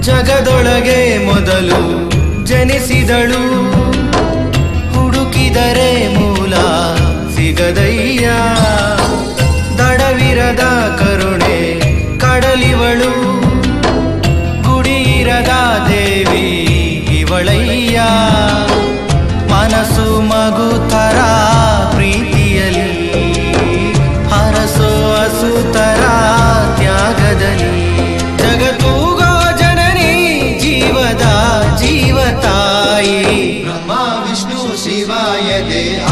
ಜಗದೊಳಗೆ ಮೊದಲು ಜನಿಸಿದಳು. ಹುಡುಕಿದರೆ ಮೂಲ ಸಿಗದಯ್ಯ. ಮಗುತರ ಪ್ರೀತಿಯಲ್ಲಿ? ಹರಸೋ ಹಸುತರ ತ್ಯಾಗದಲ್ಲಿ? ಜಗತ್ತೂಗೋ ಜನನಿ ಜೀವದ ಜೀವತಾಯಿ. ಬ್ರಹ್ಮ ವಿಷ್ಣು ಶಿವಾಯ ದೇಹ